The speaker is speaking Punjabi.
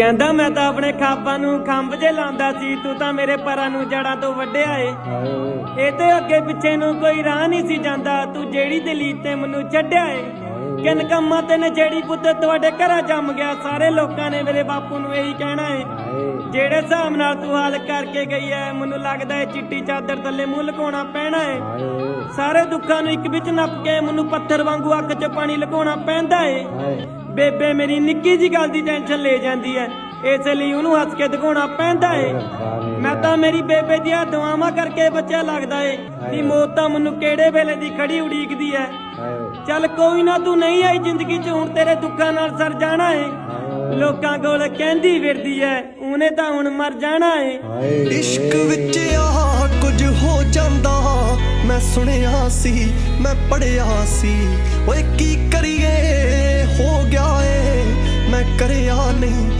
ਕਹਿੰਦਾ ਮੈਂ ਤਾਂ ਆਪਣੇ ਖਾਬਾਂ ਨੂੰ ਖੰਭ ਜੇ ਲਾਉਂਦਾ ਸੀ ਤੂੰ ਤਾਂ ਮੇਰੇ ਪਰਾਂ ਨੂੰ ਜੜਾਂ ਤੋਂ ਵੱਢਿਆ ਏ। ਇਹ ਤੇ ਅੱਗੇ ਪਿੱਛੇ ਨੂੰ ਕੋਈ ਰਾਹ ਨਹੀਂ ਸੀ ਜਾਂਦਾ ਤੂੰ ਜਿਹੜੀ ਦਲੀਤ ਤੇ ਮੈਨੂੰ ਛੱਡਿਆ ਏ। ਕਿਨ ਕੰਮਾਂ ਤੇ ਨੇ ਜਿਹੜੀ ਪੁੱਤ ਤੁਹਾਡੇ ਘਰਾਂ ਜੰਮ ਗਿਆ ਸਾਰੇ ਲੋਕਾਂ ਨੇ ਮੇਰੇ ਬਾਪੂ ਨੂੰ ਇਹੀ ਕਹਿਣਾ ਹਾਏ। ਜਿਹੜੇ ਹਿਸਾਬ ਨਾਲ ਤੂੰ ਹਾਲ ਕਰਕੇ ਗਈ ਐ ਮੈਨੂੰ ਲੱਗਦਾ ਏ ਚਿੱਟੀ ਚਾਦਰ ਥੱਲੇ ਮੂੰਹ ਲੁਕਾਉਣਾ ਪੈਣਾ ਹਾਏ। ਸਾਰੇ ਦੁੱਖਾਂ ਨੂੰ ਇੱਕ ਵਿੱਚ ਨੱਪ ਕੇ ਮੈਨੂੰ ਪੱਥਰ ਵਾਂਗੂ ਅੱਖ 'ਚ ਪਾਣੀ ਲਗਾਉਣਾ ਪੈਂਦਾ ਹਾਏ। ਬੇਬੇ ਮੇਰੀ ਨਿੱਕੀ ਜੀ ਗੱਲ ਦੀ ਟੈਨਸ਼ਨ ਲੈ ਜਾਂਦੀ ਐ। ਇਸ ਲਈ ਉਹਨੂੰ ਹੱਸ ਕੇ ਦਿਖਾਉਣਾ ਪੈਂਦਾ ਏ। ਮੈਂ ਤਾਂ ਮੇਰੀ ਬੇਬੇ ਦੀਆਂ ਦੁਆਵਾਂ ਕਰਕੇ ਬੱਚਾ ਲੱਗਦਾ ਏ ਵੀ ਮੌਤ ਤਾਂ ਮੈਨੂੰ ਕਿਹੜੇ ਵੇਲੇ ਦੀ ਖੜੀ ਉਡੀਕਦੀ ਐ ਚੱਲ ਕੋਈ ਨਾ ਤੂੰ ਨਹੀਂ ਆਈ ਜ਼ਿੰਦਗੀ 'ਚ ਹੁਣ ਤੇਰੇ ਦੁੱਖਾਂ ਨਾਲ ਸਰ ਜਾਣਾ ਏ। ਲੋਕਾਂ ਕੋਲ ਕਹਿੰਦੀ ਫਿਰਦੀ ਐ ਉਹਨੇ ਤਾਂ ਹੁਣ ਮਰ ਜਾਣਾ ਏ। ਇਸ਼ਕ ਵਿੱਚ ਆ ਕੁਝ ਹੋ ਜਾਂਦਾ। ਮੈਂ ਸੁਣਿਆ ਸੀ ਮੈਂ ਪੜਿਆ ਸੀ। ਓਏ ਕੀ ਕਰੀਏ ਹੋ ਗਿਆ ਏ। ਮੈਂ ਕਰਿਆ ਨਹੀਂ